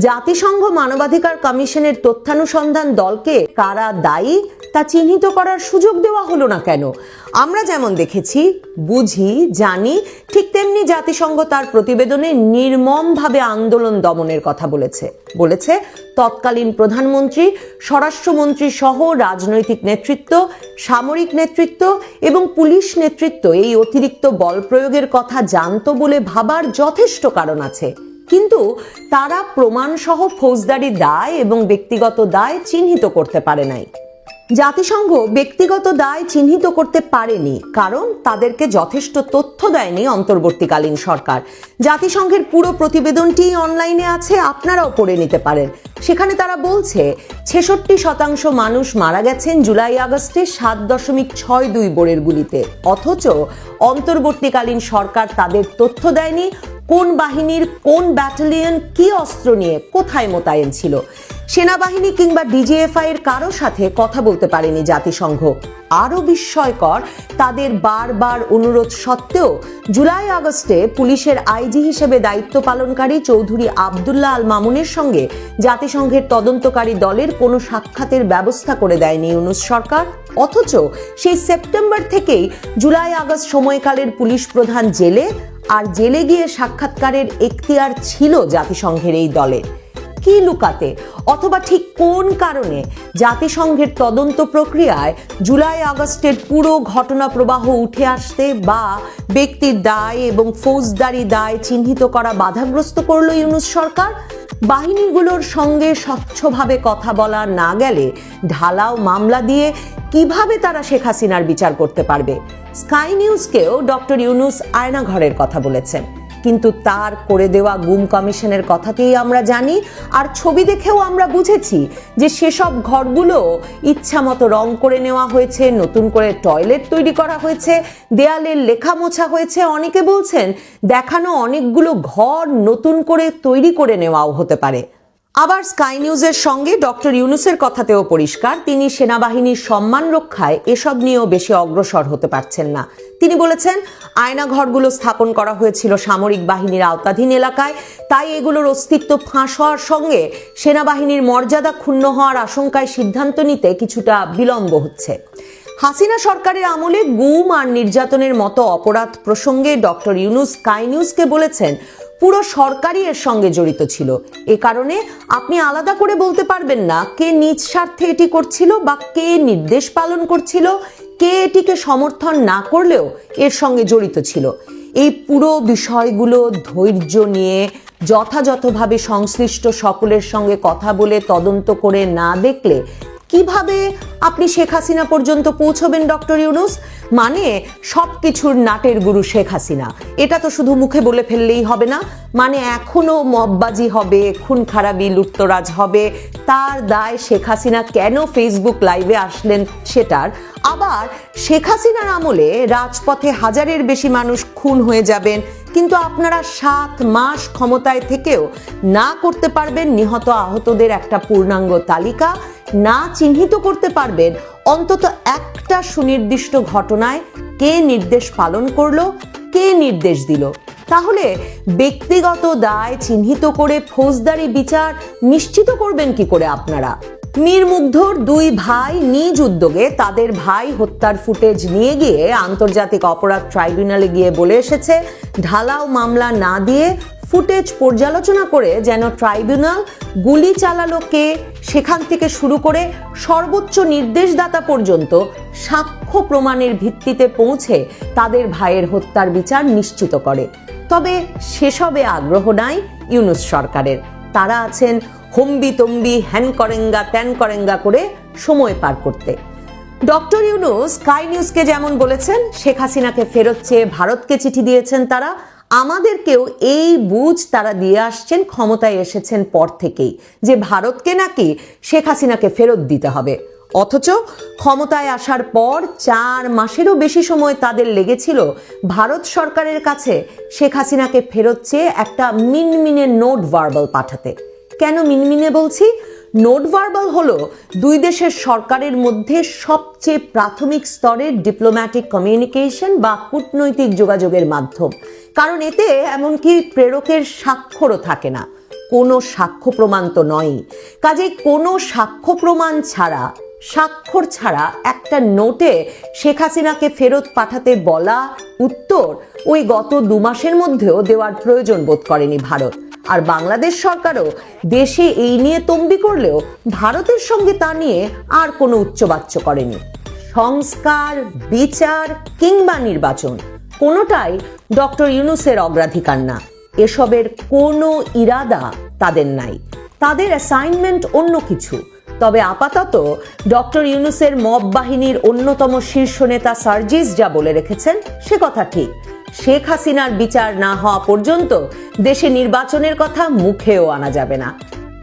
জাতিসংঘ মানবাধিকার কমিশনের তথ্যানুসন্ধান দলকে কারা দায়ী তা চিহ্নিত করার সুযোগ দেওয়া হলো না কেন? আমরা যেমন দেখেছি, বুঝি, জানি, ঠিক তেমনি জাতিসংঘ তার প্রতিবেদনে নির্মমভাবে আন্দোলন দমনের কথা বলেছে। বলেছে, তৎকালীন প্রধানমন্ত্রী, স্বরাষ্ট্রমন্ত্রী সহ রাজনৈতিক নেতৃত্ব, সামরিক নেতৃত্ব এবং পুলিশ নেতৃত্ব এই অতিরিক্ত বল প্রয়োগের কথা জানতো বলে ভাবার যথেষ্ট কারণ আছে। কিন্তু তারা প্রমাণসহ ফৌজদারি দায় এবং ব্যক্তিগত দায় চিহ্নিত করতে পারে নাই। জাতিসংঘ ব্যক্তিগত দায় চিহ্নিত করতে পারেনি, কারণ তাদেরকে যথেষ্ট তথ্য দেয়নি অন্তর্বর্তীকালীন সরকার। জাতিসংঘের পুরো প্রতিবেদনটি অনলাইনে আছে, আপনারাও পড়ে নিতে পারেন। সেখানে তারা বলছে, ছেষট্টি শতাংশ মানুষ মারা গেছেন জুলাই আগস্টে সাত দশমিক ছয় দুই বোরের গুলিতে। অথচ অন্তর্বর্তীকালীন সরকার তাদের তথ্য দেয়নি কোন বাহিনীর কোন ব্যাটালিয়ন কি অস্ত্র নিয়ে কোথায় মোতায়েন ছিল? সেনাবাহিনী কিংবা ডিজিএফআই এর কারও সাথে কথা বলতে পারেনি জাতিসংঘ। আরও বিস্ময়কর, তাদের বারবার অনুরোধ সত্ত্বেও জুলাই আগস্টে পুলিশের আইজি হিসেবে দায়িত্ব পালনকারী চৌধুরী আবদুল্লাহ আল মামুনের সঙ্গে জাতিসংঘের তদন্তকারী দলের কোনো সাক্ষাতের ব্যবস্থা করে দেয়নি ইউনুস সরকার। অথচ সেই সেপ্টেম্বর থেকেই জুলাই আগস্ট সময়কালের পুলিশ প্রধান জেলে আর জেলে গিয়ে সাক্ষাৎকারের এখতিয়ার ছিল জাতিসংঘের এই দলের। কি লুকাতে? অথবা ঠিক কোন কারণে জাতিসংঘের তদন্ত প্রক্রিয়ায় জুলাই আগস্টের পুরো ঘটনা প্রবাহ উঠে আসতে বা ব্যক্তির দায় এবং ফৌজদারি দায় চিহ্নিত করা বাধাগ্রস্ত করল ইউনুস সরকার? বাহিনীগুলোর সঙ্গে স্বচ্ছভাবে কথা বলা না গেলে ঢালাও মামলা দিয়ে কীভাবে তারা শেখ হাসিনার বিচার করতে পারবে? স্কাই নিউজকেও ডক্টর ইউনুস আয়নাঘরের কথা বলেছেন। কিন্তু তার করে দেওয়া গুম কমিশনের কথাতেই আমরা জানি, আর ছবি দেখেও আমরা বুঝেছি যে সেসব ঘরগুলো ইচ্ছা মতো রং করে নেওয়া হয়েছে, নতুন করে টয়লেট তৈরি করা হয়েছে দেয়ালের লেখা মোছা হয়েছে। অনেকে বলছেন, দেখানো অনেকগুলো ঘর নতুন করে তৈরি করে নেওয়াও হতে পারে। আবার স্কাই নিউজের সঙ্গে ডক্টর ইউনুসের কথাতেও পরিষ্কার। তিনি সেনাবাহিনীর সম্মান রক্ষায় এসব নিয়েও বেশি অগ্রসর হতে পারছেন না। তিনি বলেছেন আয়নাঘরগুলো স্থাপন করা হয়েছিল সামরিক বাহিনীর আওতাধীন এলাকায়। তাই এগুলোর অস্তিত্ব ফাঁস হওয়ার সঙ্গে সেনাবাহিনীর মর্যাদা ক্ষুণ্ণ হওয়ার আশঙ্কায় সিদ্ধান্ত নিতে কিছুটা বিলম্ব হচ্ছে। হাসিনা সরকারের আমলে গুম আর নির্যাতনের মতো অপরাধ প্রসঙ্গে ডক্টর ইউনুস স্কাই নিউজকে বলেছেন পুরো সরকারই এর সঙ্গে জড়িত ছিল। এ কারণে আপনি আলাদা করে বলতে পারবেন না কে নিজ স্বার্থে এটি করছিল বা কে নির্দেশ পালন করছিল, কে এটিকে সমর্থন না করলেও এর সঙ্গে জড়িত ছিল। এই পুরো বিষয়গুলো ধৈর্য নিয়ে যথাযথভাবে সংশ্লিষ্ট সকলের সঙ্গে কথা বলে তদন্ত করে না দেখলে কীভাবে আপনি শেখ হাসিনা পর্যন্ত পৌঁছবেন, ডক্টর ইউনুস? মানে সব কিছুর নাটের গুরু শেখ হাসিনা। এটা তো শুধু মুখে বলে ফেললেই হবে না মানে এখনও মববাজি হবে খুন খারাপি লুটতরাজ হবে। তার দায় শেখ হাসিনা কেন ফেসবুক লাইভে আসলেন সেটার? আবার শেখ হাসিনার আমলে রাজপথে হাজারের বেশি মানুষ খুন হয়ে যাবেন কিন্তু আপনারা সাত মাস ক্ষমতায় থেকেও না করতে পারবেন নিহত আহতদের একটা পূর্ণাঙ্গ তালিকা, না চিহ্নিত করতে পারবেন অন্তত একটা সুনির্দিষ্ট ঘটনায় কে নির্দেশ পালন করল, কে নির্দেশ দিল। তাহলে ব্যক্তিগত দায় চিহ্নিত করে ফৌজদারি বিচার নিশ্চিত করবেন কি করে আপনারা? মীর মুগ্ধর দুই ভাই নিজ উদ্যোগে তাদের ভাই হত্যার ফুটেজ নিয়ে গিয়ে আন্তর্জাতিক অপরাধ ট্রাইব্যুনালে গিয়ে বলে এসেছে, ঢালাও মামলা না দিয়ে ফুটেজ পর্যালোচনা করে যেন ট্রাইব্যুনাল গুলি চালালো কে, সেখান থেকে শুরু করে সর্বোচ্চ নির্দেশদাতা পর্যন্ত সাক্ষ্য প্রমাণের ভিত্তিতে পৌঁছে তাদের ভাইয়ের হত্যার বিচার নিশ্চিত করে। তবে সেসবে আগ্রহ নাই ইউনুস সরকারের। তারা আছেন হম্বি তম্বি হ্যান করেঙ্গা ত্যান করেঙ্গা করে সময় পার করতে। ডক্টর ইউনুস, স্কাই নিউজকে যেমন বলেছেন, শেখ হাসিনাকে ফেরত চেয়ে ভারতকে চিঠি দিয়েছেন তারা। আমাদেরকেও এই বুঝ তারা দিয়ে আসছেন, ক্ষমতায় এসেছেন পর থেকেই যে ভারতকে নাকি শেখ হাসিনাকে ফেরত দিতে হবে। অথচ ক্ষমতায় আসার পর চার মাসেরও বেশি সময় তাদের লেগেছিল ভারত সরকারের কাছে শেখ হাসিনাকে ফেরত চেয়ে একটা মিনমিনে নোট ভার্বাল পাঠাতে। কেন মিনমিনে বলছি? নোট ভার্বাল হলো দুই দেশের সরকারের মধ্যে সবচেয়ে প্রাথমিক স্তরের ডিপ্লোম্যাটিক কমিউনিকেশন বা কূটনৈতিক যোগাযোগের মাধ্যম। কারণ এতে এমনকি প্রেরকের স্বাক্ষরও থাকে না। কোনো সাক্ষ্য প্রমাণ তো নয় কাজেই কোনো সাক্ষ্য প্রমাণ ছাড়া, স্বাক্ষর ছাড়া একটা নোটে শেখ হাসিনাকে ফেরত পাঠাতে বলা উত্তর ওই গত দু মাসের মধ্যেও দেওয়ার প্রয়োজন বোধ করেনি ভারত। আর বাংলাদেশ সরকারও দেশে এই নিয়ে তম্বি করলেও ভারতের সঙ্গে তা নিয়ে আর কোনো উচ্চবাচ্য করেনি। সংস্কার, বিচার কিংবা নির্বাচন, কোনোটাই ডক্টর ইউনুসের অগ্রাধিকার না। এসবের কোনো ইরাদা তাদের নাই। তাদের অ্যাসাইনমেন্ট অন্য কিছু। তবে আপাতত ডক্টর ইউনুসের মব বাহিনীর অন্যতম শীর্ষ নেতা সার্জিস যা বলে রেখেছেন, সে কথা ঠিক। শেখ হাসিনার বিচার না হওয়া পর্যন্ত দেশে নির্বাচনের কথা মুখেও আনা যাবে না।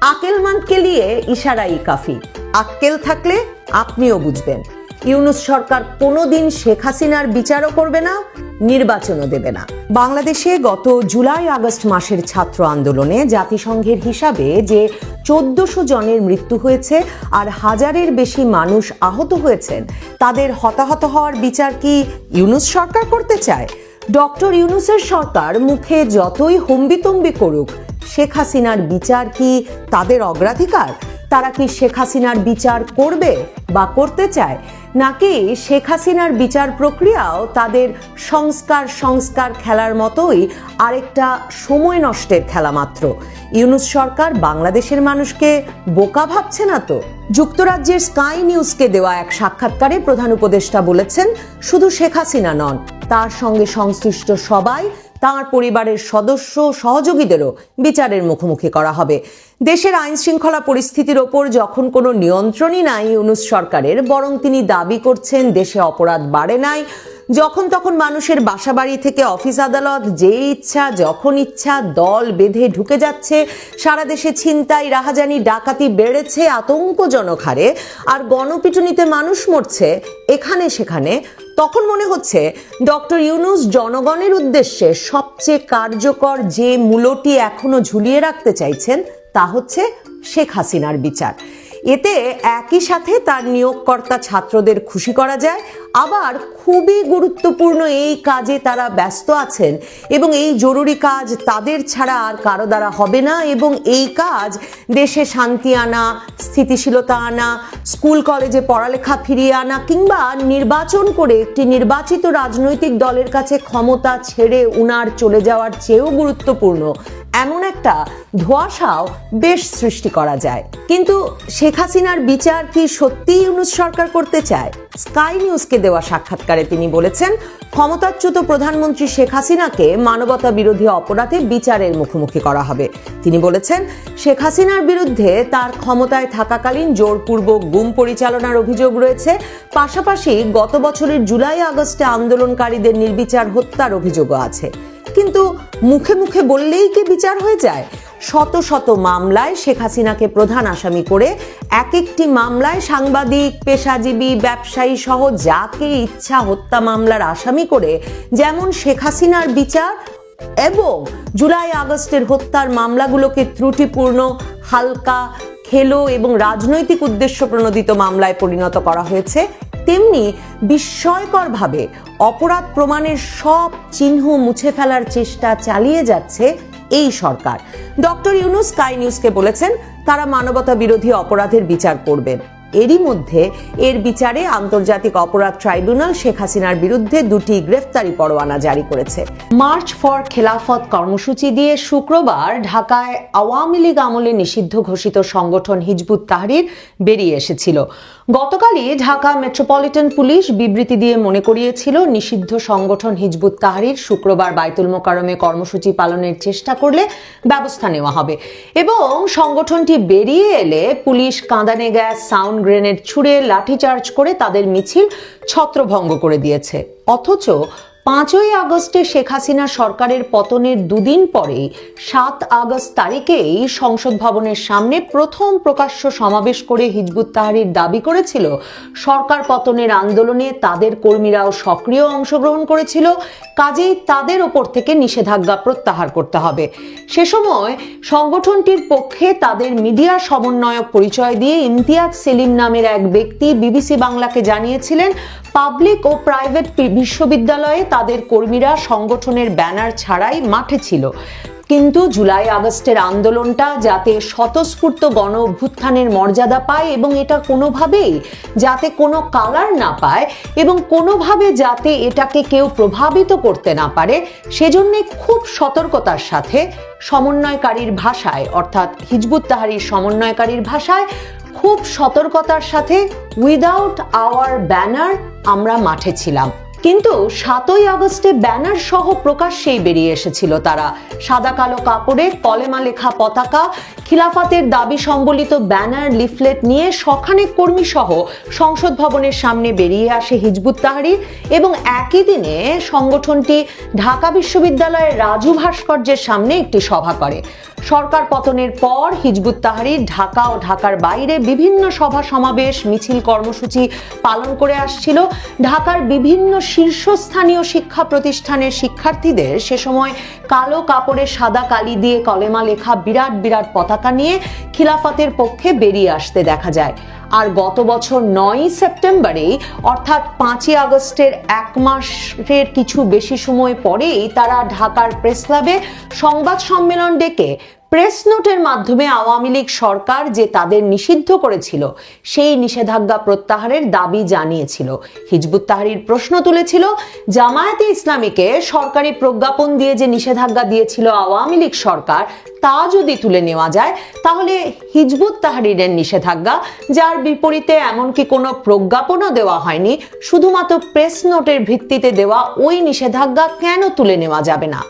আকেলমানকে নিয়ে ইশারাই কাফি। আক্কেল থাকলে আপনিও বুঝবেন ইউনুস সরকার কোনোদিন শেখ হাসিনার বিচারও করবে না, নির্বাচনও দেবে না। বাংলাদেশে গত জুলাই আগস্ট মাসের ছাত্র আন্দোলনে জাতিসংঘের হিসাবে যে চোদ্দশো জনের মৃত্যু হয়েছে আর হাজারের বেশি মানুষ আহত হয়েছেন, তাদের হতাহত হওয়ার বিচার কি ইউনুস সরকার করতে চায়? ডক্টর ইউনুসের সরকার মুখে যতই হম্বিতম্বি করুক শেখ হাসিনার বিচার কি তাদের অগ্রাধিকার? তারা কি শেখ হাসিনার বিচার করবে বা করতে চায়? নাকি শেখ হাসিনার বিচার প্রক্রিয়াও তাদের সংস্কার সংস্কার খেলার মতোই আরেকটা সময় নষ্টের খেলা মাত্র? ইউনুস সরকার বাংলাদেশের মানুষকে বোকা ভাবছে না তো? যুক্তরাজ্যের স্কাই নিউজকে দেওয়া এক সাক্ষাৎকারে প্রধান উপদেষ্টা বলেছেন, শুধু শেখ হাসিনা নন, তার সঙ্গে সংশ্লিষ্ট সবাই তাঁর পরিবারের সদস্য সহযোগীদেরও বিচারের মুখোমুখি করা হবে। দেশের আইন শৃঙ্খলা পরিস্থিতির ওপর যখন কোনো নিয়ন্ত্রণই নাই, ইউনুস সরকারের, বরং তিনি দাবি করছেন দেশে অপরাধ বাড়ে নাই, যখন তখন মানুষের বাসাবাড়ি থেকে অফিস আদালত যে ইচ্ছা, যখন ইচ্ছা দল বেঁধে ঢুকে যাচ্ছে। সারা দেশে ছিনতাই, রাহাজানি, ডাকাতি বেড়েছে, আতঙ্কজনক হারে। আর গণপিটুনিতে মানুষ মরছে, এখানে সেখানে তখন মনে হচ্ছে ডক্টর ইউনুস জনগণের উদ্দেশ্যে সবচেয়ে কার্যকর যে মূলটি এখনও ঝুলিয়ে রাখতে চাইছেন, তা হচ্ছে শেখ হাসিনার বিচার। এতে একই সাথে তার নিয়োগকর্তা ছাত্রদের খুশি করা যায়। আবার খুবই গুরুত্বপূর্ণ এই কাজে তারা ব্যস্ত আছেন এবং এই জরুরি কাজ তাদের ছাড়া আর কারও দ্বারা হবে না এবং এই কাজ দেশে শান্তি আনা, স্থিতিশীলতা আনা, স্কুল, কলেজে পড়ালেখা ফিরিয়ে আনা কিংবা নির্বাচন করে একটি নির্বাচিত রাজনৈতিক দলের কাছে ক্ষমতা ছেড়ে উনার চলে যাওয়ার চেয়েও গুরুত্বপূর্ণ। এমন একটা ধোঁয়াশাও বেশ সৃষ্টি করা যায়। কিন্তু শেখ হাসিনার বিচার কি সত্যিই ইউনুস সরকার করতে চায়? স্কাই নিউজকে দেওয়া সাক্ষাৎকারে তিনি বলেছেন, ক্ষমতাচ্যুত প্রধানমন্ত্রী শেখ হাসিনাকে মানবতা বিরোধী অপরাধে বিচারের মুখোমুখি করা হবে। তিনি বলেছেন, শেখ হাসিনার বিরুদ্ধে তার ক্ষমতায় থাকাকালীন জোরপূর্বক গুম পরিচালনার অভিযোগ রয়েছে। পাশাপাশি গত বছরের জুলাই আগস্টে আন্দোলনকারীদের নির্বিচার হত্যার অভিযোগও আছে। কিন্তু মুখে মুখে বললেই কি বিচার হয়ে যায়? শত শত মামলায় শেখ হাসিনাকে প্রধান আসামি করে এক একটি মামলায় সাংবাদিক, পেশাজীবী, ব্যবসায়ী সহ যাকে ইচ্ছা হত্যা মামলার আসামি করে, যেমন শেখ হাসিনার বিচার এবং জুলাই আগস্টের হত্যার মামলাগুলোকে ত্রুটিপূর্ণ, হালকা, খেলো এবং রাজনৈতিক উদ্দেশ্য প্রণোদিত মামলায় পরিণত করা হয়েছে। তেমনি বিস্ময়করভাবে অপরাধ প্রমাণের সব চিহ্ন মুছে ফেলার চেষ্টা চালিয়ে যাচ্ছে এই সরকার। ডক্টর ইউনুস কাই নিউজকে বলেছেন, তারা মানবতা বিরোধী অপরাধের বিচার করবেন। এরই মধ্যে এর বিচারে আন্তর্জাতিক অপরাধ ট্রাইব্যুনাল শেখ হাসিনার বিরুদ্ধে দুটি গ্রেফতারি পরোয়ানা জারি করেছে। মার্চ ফর খেলাফত কর্মসূচি দিয়ে শুক্রবার ঢাকায় আওয়ামী লীগ আমলে নিষিদ্ধ ঘোষিত সংগঠন হিজবুত তাহরির বেরিয়ে এসেছিল। গতকালই ঢাকা মেট্রোপলিটন পুলিশ বিবৃতি দিয়ে মনে করিয়েছিল, নিষিদ্ধ সংগঠন হিজবুত তাহরির শুক্রবার বাইতুল মোকারমে কর্মসূচি পালনের চেষ্টা করলে ব্যবস্থা নেওয়া হবে। এবং সংগঠনটি বেরিয়ে এলে পুলিশ কাঁদানে গ্যাস, সাউন্ড গ্রেনেড ছুড়ে লাঠিচার্জ করে তাদের মিছিল ছত্রভঙ্গ করে দিয়েছে। অথচ পাঁচই আগস্টে শেখ হাসিনা সরকারের পতনের দুদিন পরেই সাত আগস্ট তারিখেই সংসদ ভবনের সামনে প্রথম প্রকাশ্য সমাবেশ করে হিজবুত তাহারির দাবি করেছিল, সরকার পতনের আন্দোলনে তাদের কর্মীরাও সক্রিয় অংশগ্রহণ করেছিল, কাজেই তাদের ওপর থেকে নিষেধাজ্ঞা প্রত্যাহার করতে হবে। সে সময় সংগঠনটির পক্ষে তাদের মিডিয়া সমন্বয়ক পরিচয় দিয়ে ইমতিয়াজ সেলিম নামের এক ব্যক্তি বিবিসি বাংলাকে জানিয়েছিলেন, পাবলিক ও প্রাইভেট বিশ্ববিদ্যালয়ে তাদের কর্মীরা সংগঠনের ব্যানার ছাড়াই মাঠে ছিল। কিন্তু জুলাই আগস্টের আন্দোলনটা যাতে স্বতঃস্ফূর্ত গণ অভ্যুত্থানের মর্যাদা পায় এবং এটা কোনোভাবেই যাতে কোনো কালার না পায় এবং কোনোভাবে যাতে এটাকে কেউ প্রভাবিত করতে না পারে, সেজন্যে খুব সতর্কতার সাথে সমন্বয়কারীর ভাষায়, অর্থাৎ হিজবুত তাহারির সমন্বয়কারীর ভাষায় খুব সতর্কতার সাথে উইদাউট আওয়ার ব্যানার আমরা মাঠে ছিলাম। কিন্তু সাতই আগস্টে ব্যানার সহ প্রকাশ্যেই বেরিয়ে এসেছিল তারা। সাদা কালো কাপড়ে কলেমা লেখা পতাকা, খিলাফাতের দাবি সম্বলিত ব্যানার, লিফলেট নিয়ে শখানেক কর্মী সহ সংসদ ভবনের সামনে বেরিয়ে আসে হিজবুত তাহারির এবং একই দিনে সংগঠনটি ঢাকা বিশ্ববিদ্যালয়ের রাজু ভাস্কর্যের সামনে একটি সভা করে। সরকার পতনের পর হিজবুত তাহারির ঢাকা ও ঢাকার বাইরে বিভিন্ন সভা সমাবেশ, মিছিল কর্মসূচি পালন করে আসছিল। ঢাকার বিভিন্ন শীর্ষস্থানীয় শিক্ষা প্রতিষ্ঠানের শিক্ষার্থীদের সে সময় কালো কাপড়ে সাদা কালি দিয়ে কলেমা লেখা বিরাট বিরাট পতাকা নিয়ে খিলাফতের পক্ষে বেরিয়ে আসতে দেখা যায়। আর গত বছর নয়ই সেপ্টেম্বরেই, অর্থাৎ পাঁচই আগস্টের এক মাসের কিছু বেশি সময় পরেই তারা ঢাকার প্রেস ক্লাবে সংবাদ সম্মেলন ডেকে প্রেস নোটের মাধ্যমে আওয়ামী লীগ সরকার যে তাদের নিষিদ্ধ করেছিল, সেই নিষেধাজ্ঞা প্রত্যাহারের দাবি জানিয়েছিল। হিজবুত তাহারির প্রশ্ন তুলেছিল, জামায়াতে ইসলামীকে সরকারি প্রজ্ঞাপন দিয়ে যে নিষেধাজ্ঞা দিয়েছিল আওয়ামী লীগ সরকার, তা যদি তুলে নেওয়া যায়, তাহলে হিজবুত তাহারিরের নিষেধাজ্ঞা, যার বিপরীতে এমনকি কোনো প্রজ্ঞাপনও দেওয়া হয়নি, শুধুমাত্র প্রেস নোটের ভিত্তিতে দেওয়া ওই নিষেধাজ্ঞা কেন তুলে নেওয়া যাবে না?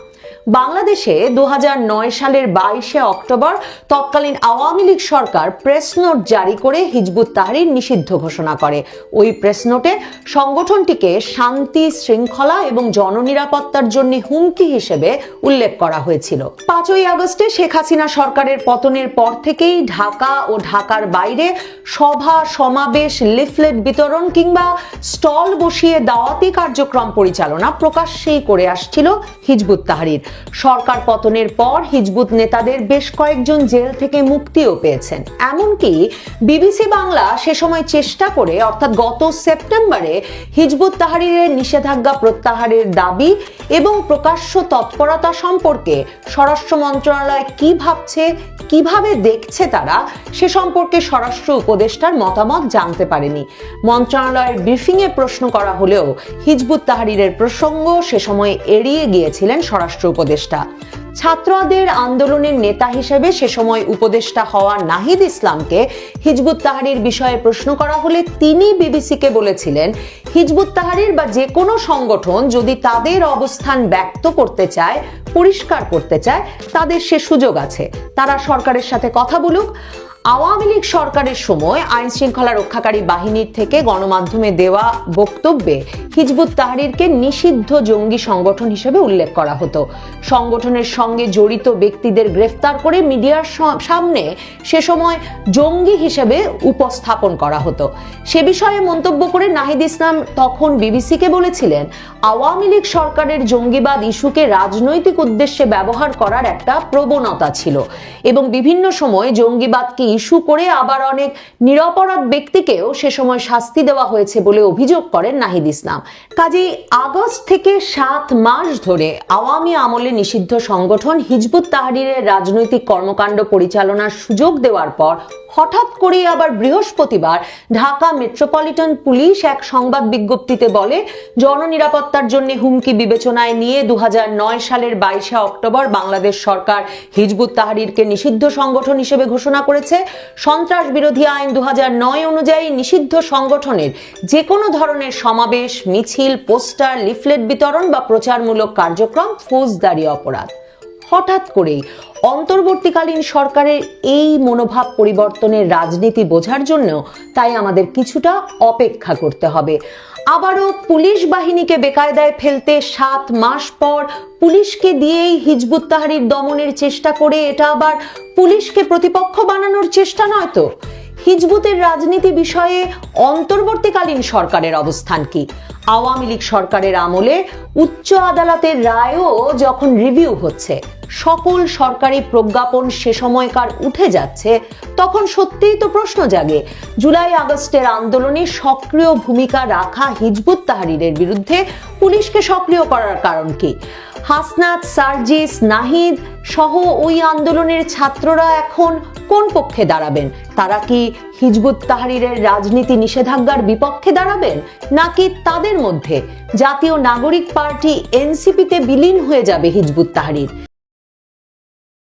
বাংলাদেশে দু হাজার নয় সালের বাইশে অক্টোবর তৎকালীন আওয়ামী লীগ সরকার প্রেস নোট জারি করে হিজবুত তাহরির নিষিদ্ধ ঘোষণা করে। ওই প্রেস নোটে সংগঠনটিকে শান্তি, শৃঙ্খলা এবং জননিরাপত্তার জন্য হুমকি হিসেবে উল্লেখ করা হয়েছিল। পাঁচই আগস্টে শেখ হাসিনা সরকারের পতনের পর থেকেই ঢাকা ও ঢাকার বাইরে সভা, সমাবেশ, লিফলেট বিতরণ কিংবা স্টল বসিয়ে দাওয়াতি কার্যক্রম পরিচালনা প্রকাশ্যেই করে আসছিল হিজবুত তাহরির সরকার পতনের পর হিজবুত নেতাদের বেশ কয়েকজন জেল থেকে মুক্তিও পেয়েছেন। এমনকি বিবিসি বাংলা সে সময় চেষ্টা করে, অর্থাৎ গত সেপ্টেম্বরে হিজবুত তাহারিরের নিষেধাজ্ঞা প্রত্যাহারের দাবি এবং প্রকাশ্য তৎপরতা সম্পর্কে স্বরাষ্ট্র মন্ত্রণালয় কি ভাবছে, কীভাবে দেখছে তারা, সে সম্পর্কে স্বরাষ্ট্র উপদেষ্টার মতামত জানতে পারেনি। মন্ত্রণালয়ের ব্রিফিংয়ে প্রশ্ন করা হলেও হিজবুত তাহারিরের প্রসঙ্গ সে সময় এড়িয়ে গিয়েছিলেন স্বরাষ্ট্র উপদেষ্টা। ছাত্রদের আন্দোলনের নেতা হিসেবে সে সময় উপদেষ্টা হওয়া নাহিদ ইসলামকে হিজবুত তাহারির বিষয়ে প্রশ্ন করা হলে তিনি বিবিসিকে বলেছিলেন, হিজবুত তাহারির বা যে কোনো সংগঠন যদি তাদের অবস্থান ব্যক্ত করতে চায়, পরিষ্কার করতে চায়, তাদের সে সুযোগ আছে। তারা সরকারের সাথে কথা বলুক। আওয়ামী লীগ সরকারের সময় আইন শৃঙ্খলা রক্ষাকারী বাহিনীর থেকে গণমাধ্যমে দেওয়া বক্তব্যে হিজবুত তাহরিরকে নিষিদ্ধ জঙ্গি সংগঠন হিসেবে উল্লেখ করা হতো। সংগঠনের সঙ্গে জড়িত ব্যক্তিদের গ্রেফতার করে মিডিয়ার সামনে সে সময় জঙ্গি হিসেবে উপস্থাপন করা হতো। সে বিষয়ে মন্তব্য করে নাহিদ ইসলাম তখন বিবিসিকে বলেছিলেন, আওয়ামী লীগ সরকারের জঙ্গিবাদ ইস্যুকে রাজনৈতিক উদ্দেশ্যে ব্যবহার করার একটা প্রবণতা ছিল এবং বিভিন্ন সময় জঙ্গিবাদকে ইস্যু করে আবার অনেক নিরপরাধ ব্যক্তিকেও সে সময় শাস্তি দেওয়া হয়েছে বলে অভিযোগ করেন নাহিদ ইসলাম। কাজেই আগস্ট থেকে সাত মাস ধরে আওয়ামী আমলে নিষিদ্ধ সংগঠন হিজবুত তাহারিরের রাজনৈতিক কর্মকাণ্ড পরিচালনার সুযোগ দেওয়ার পর হঠাৎ করে আবার বৃহস্পতিবার ঢাকা মেট্রোপলিটন পুলিশ এক সংবাদ বিজ্ঞপ্তিতে বলে, জননিরাপত্তার জন্য হুমকি বিবেচনায় নিয়ে দু হাজার নয় সালের বাইশে অক্টোবর বাংলাদেশ সরকার হিজবুত তাহারিরকে নিষিদ্ধ সংগঠন হিসেবে ঘোষণা করেছে। সন্ত্রাস বিরোধী আইন দু হাজার নয় অনুযায়ী নিষিদ্ধ সংগঠনের যে কোনো ধরনের সমাবেশ, মিছিল, পোস্টার, লিফলেট বিতরণ বা প্রচারমূলক কার্যক্রম, ফৌজদারি অপরাধ। হঠাৎ করেই অন্তর্বর্তীকালীন সরকারের এই মনোভাব পরিবর্তনের রাজনীতি বোঝার জন্য তাই আমাদের কিছুটা অপেক্ষা করতে হবে। আবারও পুলিশ বাহিনীকে বেকায়দায় ফেলতে সাত মাস পর পুলিশকে দিয়েই হিজবুত তাহারির দমনের চেষ্টা করে, এটা আবার পুলিশকে প্রতিপক্ষ বানানোর চেষ্টা নয় তো? হিজবুতের রাজনীতি বিষয়ে অন্তর্বর্তীকালীন সরকারের অবস্থান কি? আওয়ামী লীগ সরকারের আমলে উচ্চ আদালতের রায়ও যখন রিভিউ হচ্ছে, সকল সরকারি প্রজ্ঞাপন সে সময়কার উঠে যাচ্ছে, তখন সত্যিই তো প্রশ্ন জাগে, জুলাই আগস্টের আন্দোলনে সক্রিয় ভূমিকা রাখা হিজবুত তাহারিরের বিরুদ্ধে পুলিশকে সক্রিয় করার কারণ কি? হাসনাত, সার্জিস, নাহিদ সহ ওই আন্দোলনের ছাত্ররা এখন কোন পক্ষে দাঁড়াবেন? তারা কি হিজবুত তাহারিরের রাজনীতি নিষেধাজ্ঞার বিপক্ষে দাঁড়াবেন? নাকি তাদের মধ্যে জাতীয় নাগরিক পার্টি এনসিপিতে বিলীন হয়ে যাবে হিজবুত তাহরির?